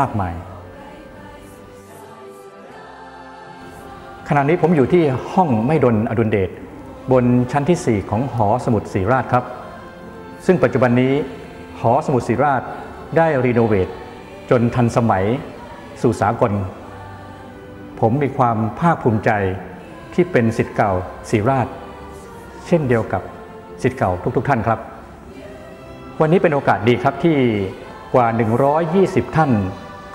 มากมาย ขณะนี้ผมอยู่ที่ห้องไม่ดนอดุลเดชบนชั้นที่ 4 ของหอสมุดศรีราชครับ ซึ่งปัจจุบันนี้หอสมุดศรีราชได้รีโนเวทจนทันสมัยสู่สากล ผมมีความภาคภูมิใจที่เป็นสิทธิ์เก่าศรีราช เช่นเดียวกับสิทธิ์เก่าทุกๆท่านครับ วันนี้เป็นโอกาสดีครับที่กว่า 120 ท่าน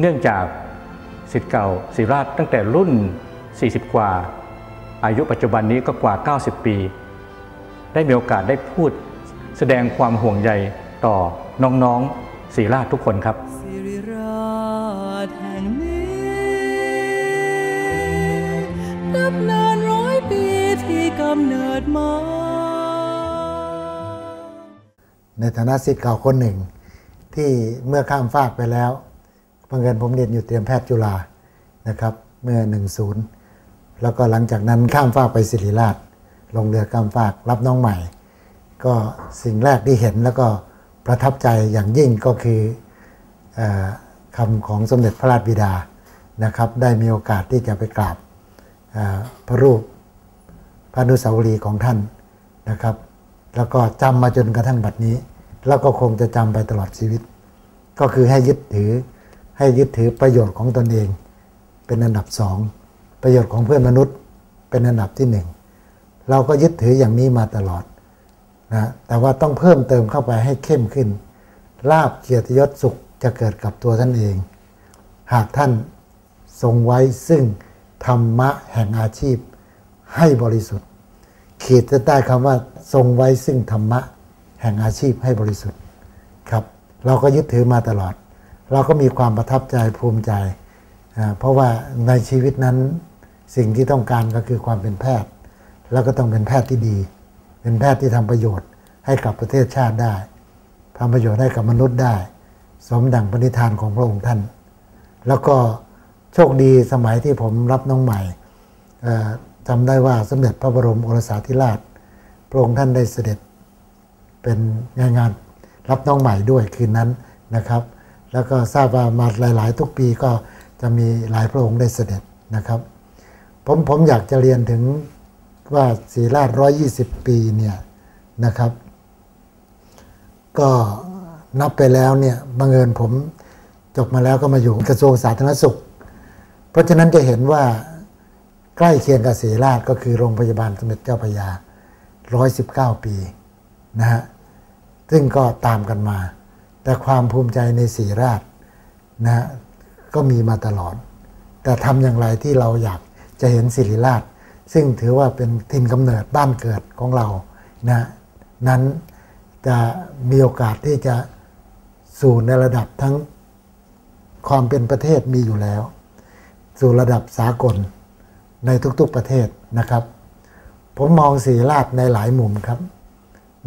เนื่องจากสิทธิ์เก่าศิริราชตั้งแต่รุ่น 40 กว่า อายุปัจจุบันนี้ก็กว่า 90 ปี ได้มีโอกาสได้พูดแสดงความห่วงใยต่อน้องๆศิริราชทุกคนครับสิริราชแห่งนี้นับนานร้อยปีที่กำเนิดมาในฐานะศิษย์เก่าคนหนึ่งที่เมื่อข้ามฟากไปแล้ว บังเอิญผมเรียนอยู่เตรียมแพทย์จุฬานะครับ เมื่อ 10 แล้วก็หลังจากนั้นข้ามฟากไปศิริราช ลงเรือข้ามฟากรับน้องใหม่ ก็สิ่งแรกที่เห็นแล้วก็ประทับใจอย่างยิ่งก็คืออคำของสมเด็จพระราชบิดานะครับ ได้มีโอกาสที่จะไปกราบพระรูปพระนุสาวรีของท่านนะครับ แล้วก็จำมาจนกระทั่งบัดนี้ แล้วก็คงจะจำไปตลอดชีวิต ก็คือให้ยึดถือ ให้ยึดถือประโยชน์ของตนเอง เป็นอันดับสองประโยชน์ของเพื่อนมนุษย์เป็นอันดับที่หนึ่งเราก็ยึดถืออย่างนี้มาตลอดนะแต่ว่าต้องเพิ่มเติมเข้าไปให้เข้มขึ้นลาบเกียรติยศสุขจะเกิดกับตัวท่านเอง หากท่านทรงไว้ซึ่งธรรมะแห่งอาชีพให้บริสุทธิ์ ขีดใต้คำว่าทรงไว้ซึ่งธรรมะแห่งอาชีพให้บริสุทธิ์ครับ เราก็ยึดถือมาตลอด เราก็มีความประทับใจภูมิใจ เพราะว่าในชีวิตนั้นสิ่งที่ต้องการก็คือความเป็นแพทย์ แล้วก็ต้องเป็นแพทย์ที่ดี เป็นแพทย์ที่ทำประโยชน์ให้กับประเทศชาติได้ทำประโยชน์ให้กับมนุษย์ได้ สมดังปณิธานของพระองค์ท่าน แล้วก็โชคดีสมัยที่ผมรับน้องใหม่เอ่อจำได้ว่าสมเด็จพระบรมโอรสาธิราช พระองค์ท่านได้เสด็จเป็นงานงานรับน้องใหม่ด้วยคืนนั้นนะครับ แล้วก็ทราบว่ามาหลาย ๆ ทุกปีก็จะมีหลายพระองค์ได้เสด็จนะครับผมผมอยากจะเรียนถึงว่าศรีราชร้อยี่สิบปีเนี่ยนะครับ ก็นับไปแล้วเนี่ยบังเอิญผมจบมาแล้วก็มาอยู่กระทรวงสาธารณสุข เพราะฉะนั้นจะเห็นว่าใกล้เคียงกับศรีราชก็คือโรงพยาบาลสมเด็จเจ้าพระยา 119 ปีนะฮะ ซึ่งก็ตามกันมา แต่ความภูมิใจในศรีราชนะก็มีมาตลอด แต่ทำอย่างไรที่เราอยากจะเห็นศิริราช ซึ่งถือว่าเป็นถิ่นกำเนิดบ้านเกิดของเรานะนั้นจะมีโอกาสที่จะสู่ในระดับทั้งความเป็นประเทศมีอยู่แล้ว สู่ระดับสากลในทุกๆประเทศนะครับ ผมมองศรีราชในหลายมุมครับ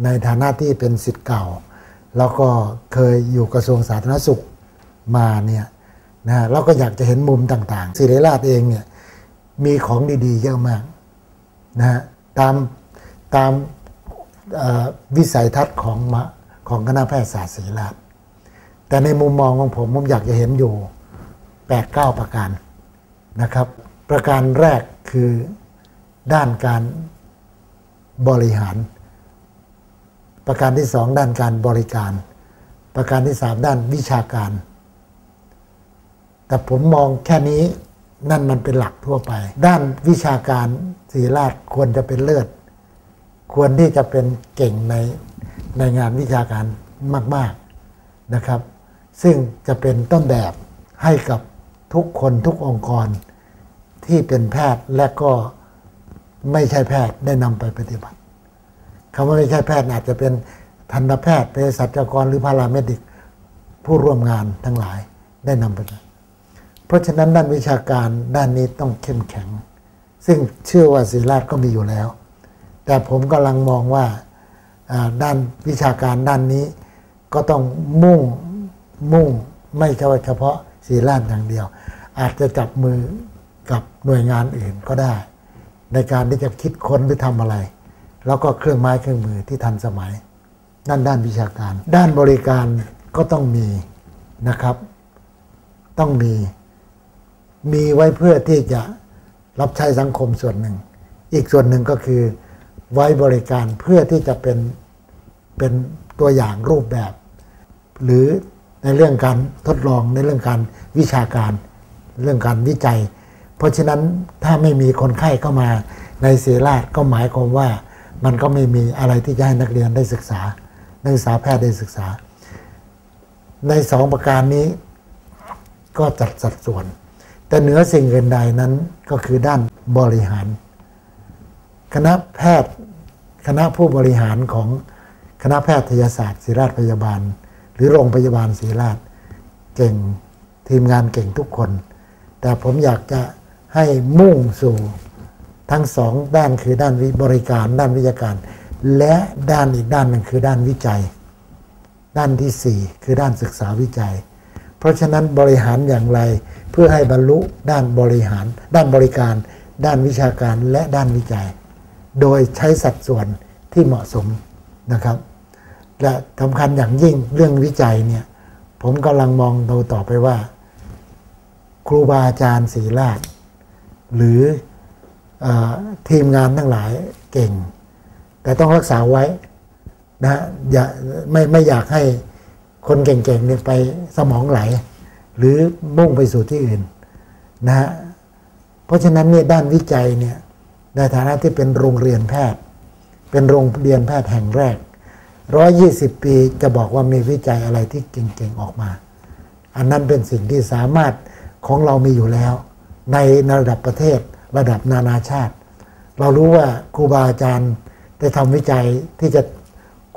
ในฐานะที่เป็นสิทธิ์เก่า แล้วก็เคยอยู่กระทรวงสาธารณสุขมาเนี่ยนะเราก็อยากจะเห็นมุมต่างๆศิริราชเองเนี่ยมีของดีๆเยอะมากนะฮะตามตามวิสัยทัศน์ของมะของคณะแพทยศาสตร์ศิริราชแต่ในมุมมองของผมผมอยากจะเห็นอยู่ 8-9 ประการนะครับ ประการแรกคือด้านการบริหาร ประการที่สองด้านการบริการ ประการที่สามด้านวิชาการ แต่ผมมองแค่นี้นั่นมันเป็นหลักทั่วไป ด้านวิชาการศรีราชควรจะเป็นเลิศควรที่จะเป็นเก่งในในงานวิชาการมาก ๆนะครับ ซึ่งจะเป็นต้นแบบให้กับทุกคนทุกองค์กรที่เป็นแพทย์และก็ไม่ใช่แพทย์ได้นำไปปฏิบัติ คำว่าไม่ใช่แพทย์อาจจะเป็นทันตแพทย์เภสัชกรหรือพาราเมดิก ผู้ร่วมงานทั้งหลายได้นำไปเพราะฉะนั้นด้านวิชาการด้านนี้ต้องเข้มแข็ง ซึ่งเชื่อว่าศรีราชก็มีอยู่แล้ว แต่ผมกำลังมองว่าด้านวิชาการด้านนี้ก็ต้องมุ่งมุ่งไม่เฉพาะศรีราชอย่างเดียว อาจจะจับมือกับหน่วยงานอื่นก็ได้ ในการที่จะคิดค้นหรือทำอะไร แล้วก็เครื่องไม้เครื่องมือที่ทันสมัยนั่นด้านวิชาการ ด้านบริการก็ต้องมีนะครับ ต้องมี มีไว้เพื่อที่จะรับใช้สังคมส่วนหนึ่ง อีกส่วนหนึ่งก็คือไว้บริการเพื่อที่จะเป็นเป็นตัวอย่างรูปแบบ หรือในเรื่องการทดลองในเรื่องการวิชาการ เรื่องการวิจัย เพราะฉะนั้นถ้าไม่มีคนไข้เข้ามาในเสราชก็หมายความว่า มันก็ไม่มีอะไรที่จะให้นักเรียนได้ศึกษา นักศึกษาแพทย์ได้ศึกษา ในสองประการนี้ก็จัดสัดส่วน แต่เหนือสิ่งอื่นใดนั้นก็คือด้านบริหาร คณะแพทย์คณะผู้บริหารของคณะแพทยศาสตร์ศิริราชพยาบาล หรือโรงพยาบาลศิริราชเก่งทีมงานเก่งทุกคน แต่ผมอยากจะให้มุ่งสู่ ทั้งสองด้านคือด้านวิบริการด้านวิชาการ และด้านอีกด้านหนึ่งคือด้านวิจัย ด้านที่ 4 คือด้านศึกษาวิจัย เพราะฉะนั้นบริหารอย่างไรเพื่อให้บรรลุด้านบริหาร ด้านบริการ ด้านวิชาการและด้านวิจัย โดยใช้สัดส่วนที่เหมาะสมนะครับ และสำคัญอย่างยิ่งเรื่องวิจัยเนี่ยผมกำลังมองดูต่อไปว่า ครูบาอาจารย์ศรีราชหรือ ทีมงานทั้งหลายเก่ง แต่ต้องรักษาไว้นะอย่าไม่ไม่อยากให้คนเก่งๆเนี่ยไปสมองไหล หรือมุ่งไปสู่ที่อื่นนะฮะเพราะฉะนั้นเนี่ยด้านวิจัยเนี่ยในฐานะที่เป็นโรงเรียนแพทย์ เป็นโรงเรียนแพทย์แห่งแรกร้อยี่สิบปีจะบอกว่ามีวิจัยอะไรที่เก่งๆออกมา อันนั้นเป็นสิ่งที่สามารถของเรามีอยู่แล้ว ในระดับประเทศ ระดับนานาชาติ เรารู้ว่าครูบาอาจารย์ได้ทำวิจัยที่จะ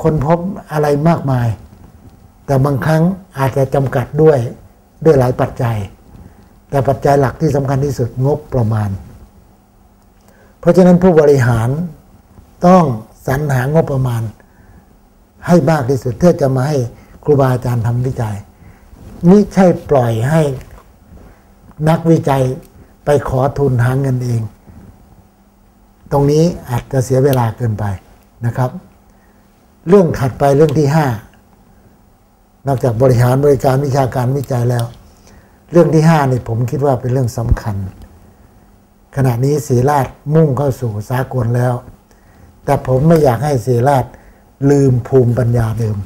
ค้นพบอะไรมากมาย แต่บางครั้งอาจจะจำกัดด้วยด้วยหลายปัจจัย แต่ปัจจัยหลักที่สำคัญที่สุดงบประมาณ เพราะฉะนั้นผู้บริหารต้องสรรหางบประมาณ ให้มากที่สุดเพื่อจะมาให้ครูบาอาจารย์ทำวิจัยไม่ใช่ปล่อยให้นักวิจัย ไปขอทุนหาเงินเอง ตรงนี้อาจจะเสียเวลาเกินไปนะครับ เรื่องถัดไปเรื่องที่ห้านอกจากบริหารบริการวิชาการวิจัยแล้ว เรื่องที่ห้านี่ผมคิดว่าเป็นเรื่องสำคัญ ขณะนี้ศรีราชมุ่งเข้าสู่สากลแล้ว แต่ผมไม่อยากให้ศรีราชลืมภูมิปัญญาเดิม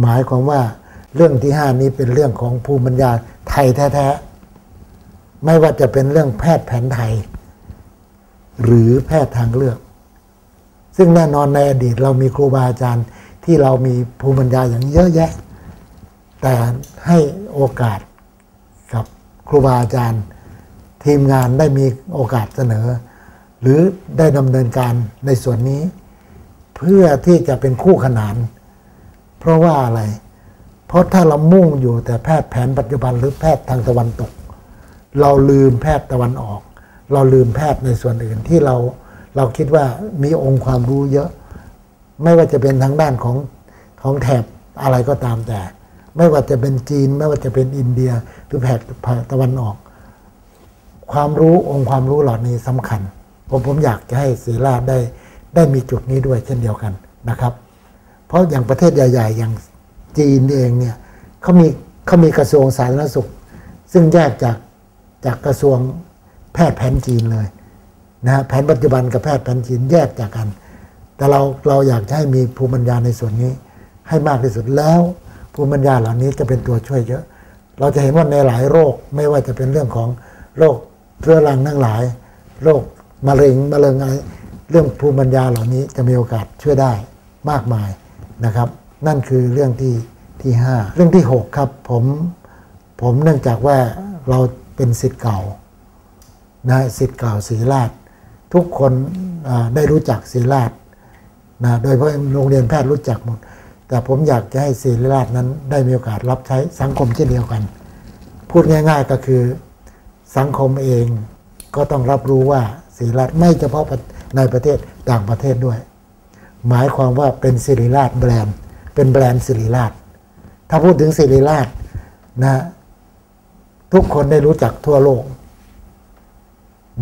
หมายความว่าเรื่องที่ห้านี้เป็นเรื่องของภูมิปัญญาไทยแท้ๆ ไม่ว่าจะเป็นเรื่องแพทย์แผนไทย หรือแพทย์ทางเลือก ซึ่งแน่นอนในอดีตเรามีครูบาอาจารย์ที่เรามีภูมิปัญญาอย่างเยอะแยะ แต่ให้โอกาสกับครูบาอาจารย์ ทีมงานได้มีโอกาสเสนอ หรือได้ดำเนินการในส่วนนี้ เพื่อที่จะเป็นคู่ขนาน เพราะว่าอะไร เพราะถ้าเรามุ่งอยู่แต่แพทย์แผนปัจจุบันหรือแพทย์ทางตะวันตก เราลืมแพทย์ตะวันออก เราลืมแพทย์ในส่วนอื่นที่เราเราคิดว่ามีองค์ความรู้เยอะ ไม่ว่าจะเป็นทางด้านของของแถบอะไรก็ตามแต่ ไม่ว่าจะเป็นจีน ไม่ว่าจะเป็นอินเดียหรือแถบตะวันออก ความรู้องค์ความรู้เหล่านี้สำคัญ ผมผมอยากจะให้ศรีราชได้ได้มีจุดนี้ด้วยเช่นเดียวกันนะครับ เพราะอย่างประเทศใหญ่ ๆ อย่างจีนเองเนี่ยเขามีเขามีกระทรวงสาธารณสุข ซึ่งแยกจาก จากกระทรวงแพทย์แผนจีนเลยนะฮะแผนปัจจุบันกับแพทย์แผนจีนแยกจากกัน แต่เราเราอยากให้มีภูมิปัญญาในส่วนนี้ให้มากที่สุดแล้วภูมิปัญญาเหล่านี้จะเป็นตัวช่วยเยอะ เราจะเห็นว่าในหลายโรคไม่ว่าจะเป็นเรื่องของโรคเรื้อรังทั้งหลาย โรคมะเร็งมะเร็งอะไรเรื่องภูมิปัญญาเหล่านี้จะมีโอกาสช่วยได้มากมายนะครับ นั่นคือเรื่องที่ที่ห้าเรื่องที่หกครับผมผมเนื่องจากว่าเรา เป็นสิทธิ์เก่านะสิทธิ์เก่าศรีราช ทุกคนได้รู้จักศรีราชนะโดยเฉพาะโรงเรียนแพทย์รู้จักหมด แต่ผมอยากจะให้ศรีราชนั้นได้มีโอกาสรับใช้สังคมเช่นเดียวกัน พูดง่าย ๆก็คือสังคมเองก็ต้องรับรู้ว่าศรีราชไม่เฉพาะในประเทศต่างประเทศด้วย หมายความว่าเป็นศิริราชแบรนด์ เป็นแบรนด์ศิริราช ถ้าพูดถึงศิริราชนะ ทุกคนได้รู้จักทั่วโลก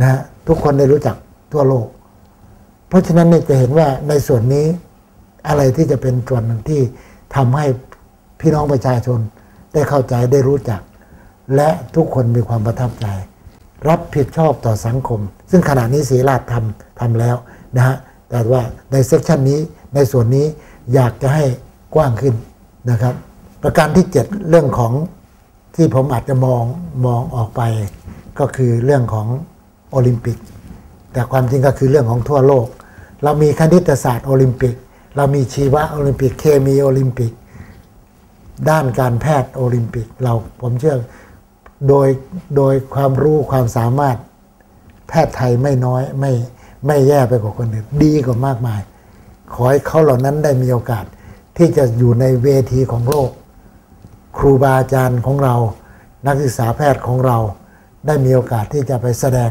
นะ ทุกคนได้รู้จักทั่วโลก เพราะฉะนั้นเนี่ยจะเห็นว่าในส่วนนี้อะไรที่จะเป็นส่วนหนึ่งที่ทำให้พี่น้องประชาชนได้เข้าใจได้รู้จัก และทุกคนมีความประทับใจ รับผิดชอบต่อสังคม ซึ่งขณะนี้ศรีราชทำทำแล้วนะฮะแต่ว่าในเซกชันนี้ในส่วนนี้อยากจะให้กว้างขึ้นนะครับ ประการที่ 7 เรื่องของ ที่ผมอาจจะมองมองออกไปก็คือเรื่องของโอลิมปิก แต่ความจริงก็คือเรื่องของทั่วโลก เรามีคณิตศาสตร์โอลิมปิก เรามีชีวะโอลิมปิกเคมีโอลิมปิก ด้านการแพทย์โอลิมปิก เราผมเชื่อโดยโดยความรู้ความสามารถแพทย์ไทยไม่น้อยไม่ไม่แย่ไปกว่าคนอื่นดีกว่ามากมาย ขอให้เขาเหล่านั้นได้มีโอกาสที่จะอยู่ในเวทีของโลก ครูบาอาจารย์ของเรา นักศึกษาแพทย์ของเราได้มีโอกาสที่จะไปแสดง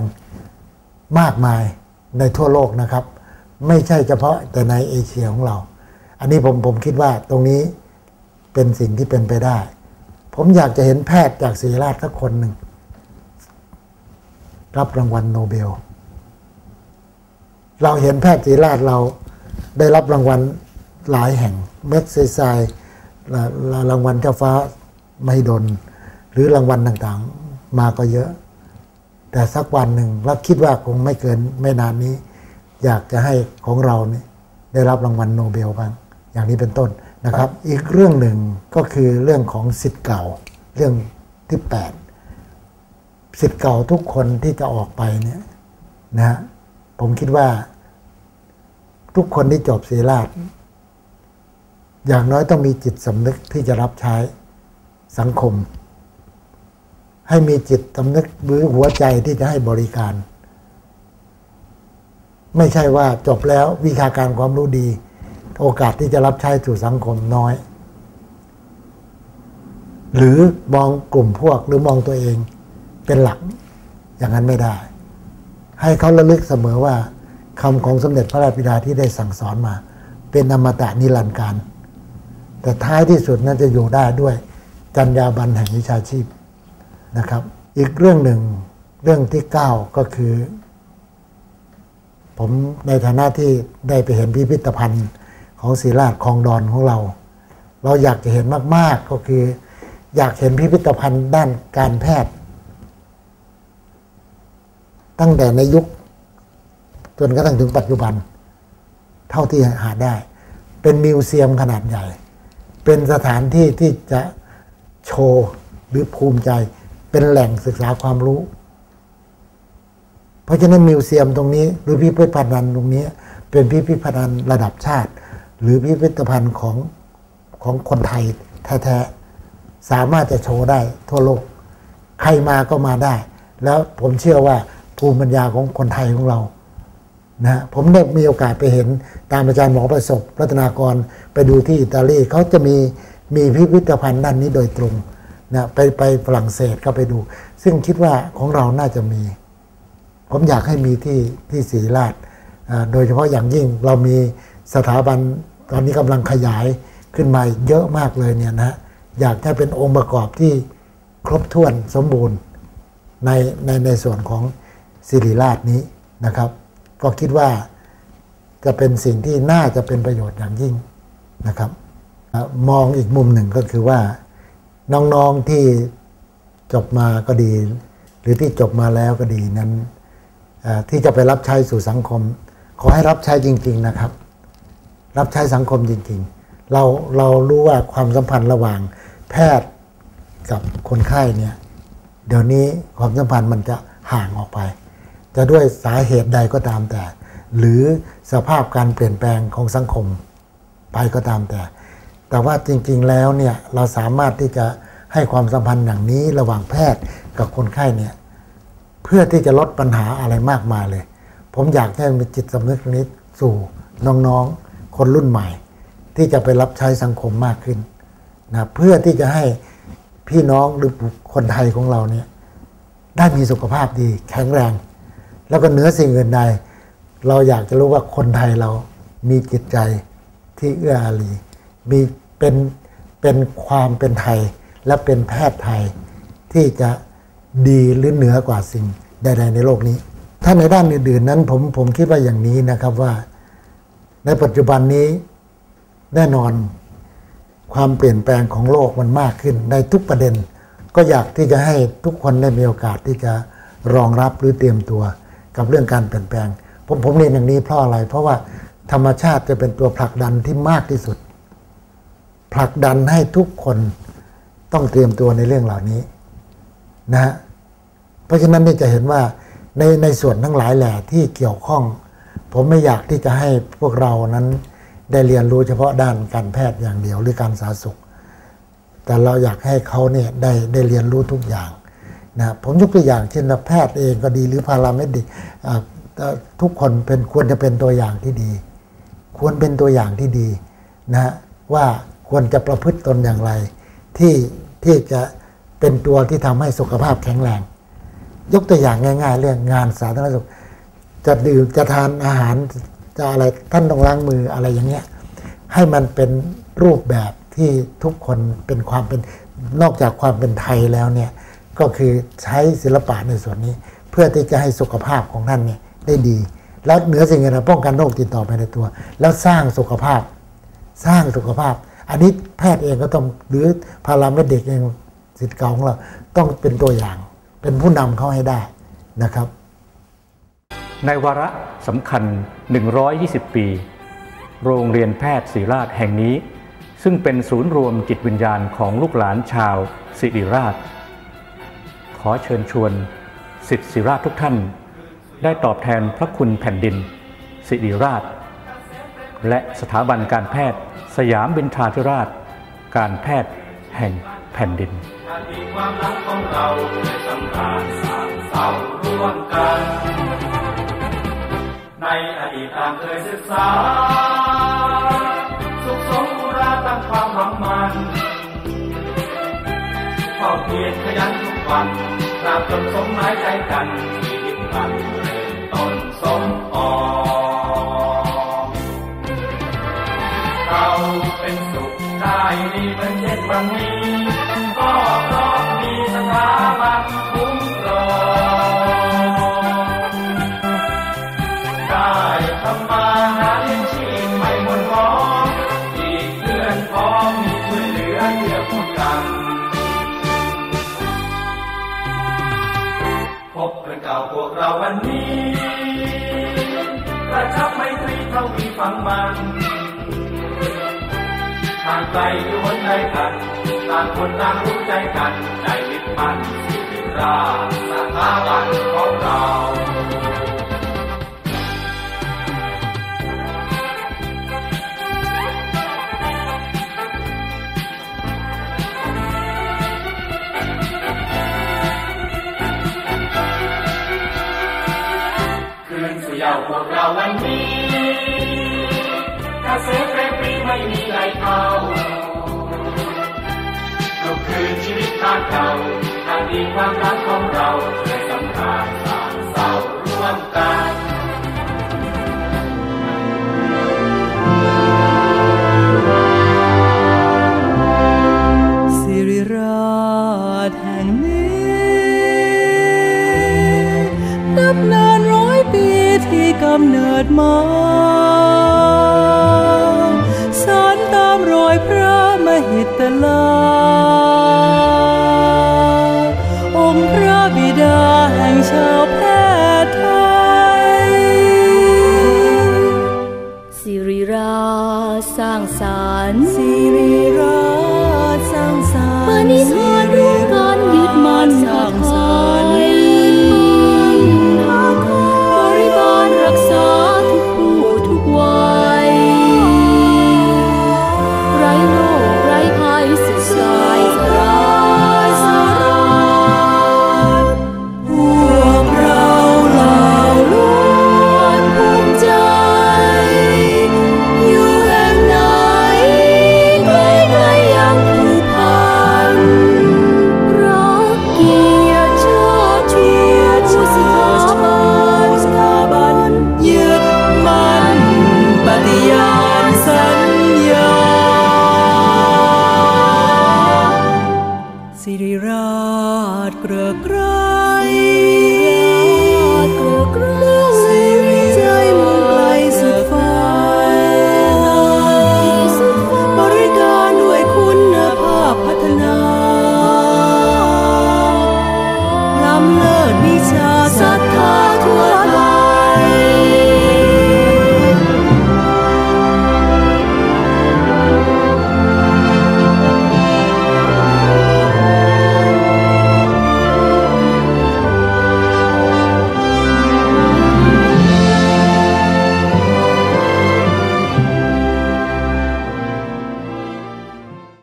มากมายในทั่วโลกนะครับ ไม่ใช่เฉพาะแต่ในเอเชียของเรา อันนี้ผมผมคิดว่าตรงนี้เป็นสิ่งที่เป็นไปได้ ผมอยากจะเห็นแพทย์จากศรีราชสักคนหนึ่ง รับรางวัลโนเบล เราเห็นแพทย์ศรีราชเราได้รับรางวัลหลายแห่งเม็กซไซ รางวัลเจ้าฟ้าไม่ดน หรือรางวัลต่างๆ มาก็เยอะ แต่สักวันหนึ่งเราคิดว่าคงไม่เกินไม่นานนี้ อยากจะให้ของเราเนี่ยได้รับรางวัลโนเบลบ้างอย่างนี้เป็นต้นนะครับ อีกเรื่องหนึ่งก็คือเรื่องของสิทธิ์เก่า เรื่องที่ 8 สิทธิ์เก่าทุกคนที่จะออกไปเนี่ยนะฮะผมคิดว่า ทุกคนที่จบศีราช อย่างน้อยต้องมีจิตสำนึกที่จะรับใช้สังคม ให้มีจิตสำนึกหรือหัวใจที่จะให้บริการ ไม่ใช่ว่าจบแล้ววิชาการความรู้ดี โอกาสที่จะรับใช้สู่สังคมน้อย หรือมองกลุ่มพวกหรือมองตัวเองเป็นหลัก อย่างนั้นไม่ได้ ให้เขาระลึกเสมอว่าคำของสมเด็จพระราชบิดาที่ได้สั่งสอนมา เป็นอมตะนิรันดร์การ แต่ท้ายที่สุดนั้นจะอยู่ได้ด้วยจรรยาบรรณแห่งวิชาชีพนะครับ อีกเรื่องหนึ่งเรื่องที่เก้าก็คือ ผมในฐานะที่ได้ไปเห็นพิพิธภัณฑ์ของศรีราชคลองดอนของเรา เราอยากจะเห็นมาก ๆ ก็คือ อยากเห็นพิพิธภัณฑ์ด้านการแพทย์ ตั้งแต่ในยุคจนกระทั่งถึงปัจจุบัน เท่าที่หาได้ เป็นมิวเซียมขนาดใหญ่ เป็นสถานที่ที่จะโชว์หรือภูมิใจเป็นแหล่งศึกษาความรู้ เพราะฉะนั้นมิวเซียมตรงนี้ หรือพิพิธภัณฑ์ตรงนี้ เป็นพิพิธภัณฑ์ระดับชาติ หรือพิพิธภัณฑ์ของของคนไทยแท้ๆสามารถจะโชว์ได้ทั่วโลก ใครมาก็มาได้ แล้วผมเชื่อว่าภูมิปัญญาของคนไทยของเรา นะผมได้มีโอกาสไปเห็นตามอาจารย์หมอประสบรัตนากรไปดูที่อิตาลีเขาจะมีมีพิพิธภัณฑ์ด้านนี้โดยตรงนะไปไปฝรั่งเศสก็ไปดู ซึ่งคิดว่าของเราน่าจะมี ผมอยากให้มีที่ที่ศรีราชโดยเฉพาะอย่างยิ่งเรามีสถาบันตอนนี้กำลังขยายขึ้นมาเยอะมากเลยเนี่ยนะอยากให้เป็นองค์ประกอบที่ครบถ้วนสมบูรณ์ในในในส่วนของศิริราชนี้นะครับ ก็คิดว่าจะเป็นสิ่งที่น่าจะเป็นประโยชน์อย่างยิ่งนะครับ มองอีกมุมหนึ่งก็คือว่าน้องๆที่จบมาก็ดี หรือที่จบมาแล้วก็ดีนั้นที่จะไปรับใช้สู่สังคม ขอให้รับใช้จริง ๆนะครับ รับใช้สังคมจริง ๆ เราเรารู้ว่าความสัมพันธ์ระหว่างแพทย์กับคนไข้เนี่ยเดี๋ยวนี้ความสัมพันธ์มันจะห่างออกไป จะด้วยสาเหตุใดก็ตามแต่ หรือสภาพการเปลี่ยนแปลงของสังคมไปก็ตามแต่ แต่ว่าจริงๆแล้วเนี่ยเราสามารถที่จะให้ความสัมพันธ์อย่างนี้ระหว่างแพทย์กับคนไข้เนี่ยเพื่อที่จะลดปัญหาอะไรมากมายเลย ผมอยากให้มีจิตสำนึกนี้สู่น้องๆ คนรุ่นใหม่ ที่จะไปรับใช้สังคมมากขึ้นนะเพื่อที่จะให้พี่น้องหรือคนไทยของเราเนี่ยได้มีสุขภาพดีแข็งแรง แล้วก็เหนือสิ่งอื่นใด เราอยากจะรู้ว่าคนไทยเรามีจิตใจที่เอื้ออารีมีเป็นเป็นความเป็นไทยและเป็นแพทย์ไทยที่จะดีหรือเหนือกว่าสิ่งใด ๆ ในโลกนี้ ถ้าในด้านอื่นๆนั้นผมผมคิดว่าอย่างนี้นะครับว่า ในปัจจุบันนี้แน่นอนความเปลี่ยนแปลงของโลกมันมากขึ้น ในทุกประเด็น ก็อยากที่จะให้ทุกคนได้มีโอกาสที่จะรองรับหรือเตรียมตัว กับเรื่องการเปลี่ยนแปลง ผมผมเรียนอย่างนี้เพราะอะไร เพราะว่าธรรมชาติจะเป็นตัวผลักดันที่มากที่สุด ผลักดันให้ทุกคนต้องเตรียมตัวในเรื่องเหล่านี้นะฮะเพราะฉะนั้นนี่จะเห็นว่าในในส่วนทั้งหลายแหล่ที่เกี่ยวข้อง ผมไม่อยากที่จะให้พวกเรานั้นได้เรียนรู้เฉพาะด้านการแพทย์อย่างเดียวหรือการสาธารณสุข แต่เราอยากให้เขาเนี่ยได้ได้เรียนรู้ทุกอย่าง นะผมยกตัวอย่างเช่นแพทย์เองก็ดีหรือพาราเมดิกอ่าเอ่อทุกคนเป็นควรจะเป็นตัวอย่างที่ดี ควรเป็นตัวอย่างที่ดีนะฮะว่าควรจะประพฤติตนอย่างไร ที่ที่จะเป็นตัวที่ทำให้สุขภาพแข็งแรง ยกตัวอย่างง่ายๆ เรื่องงานสาธารณสุข จะดื่มจะทานอาหารจะอะไรท่านต้องล้างมืออะไรอย่างเงี้ยให้มันเป็นรูปแบบที่ทุกคนเป็นความเป็นนอกจากความเป็นไทยแล้วเนี่ย ก็คือใช้ศิลปะในส่วนนี้ เพื่อที่จะให้สุขภาพของท่านเนี่ยได้ดี แล้วเหนือสิ่งอื่นป้องกันโรคติดต่อไปในตัว แล้วสร้างสุขภาพ สร้างสุขภาพ อันนี้แพทย์เองก็ต้องหรือพารามเดิกเองสิทธิ์เก่าของเราต้องเป็นตัวอย่าง เป็นผู้นำเขาให้ได้นะครับ ในวาระสำคัญ 120 ปี โรงเรียนแพทย์ศิริราชแห่งนี้ ซึ่งเป็นศูนย์รวมจิตวิญญาณของลูกหลานชาวศิริราช ขอเชิญชวนสิทธิศิราชทุกท่าน ได้ตอบแทนพระคุณแผ่นดินศิริราช และสถาบันการแพทย์ สยามบินทาธิราช การแพทย์แห่งแผ่นดินความรักของเราสำราญสามเศร้าร่วมกัน ในอดีตต่างเคยศึกษา สุขสมบุราตั้งความหวังมันเฝ้าเพียรขยันทุ วันตราบจนสมหมายใจกันชีวิตมันเริ่มต้นสมปอง ไกลอยู่หนใดกันต่างคนต่างรู้ใจกันใจยึดมั่นสิริราชสถาบันของเราคืนสู่เยาวพวกเราวันนี้ เกษตรเปรมปรีไม่มีไหลเขาลุกคืนชีวิตทางเก่าทางดีความรักของเราเคยสำคัญสานเศร้าร่วมกันสิริราชแห่งนี้นับนานร้อยปีที่กำเนิดมา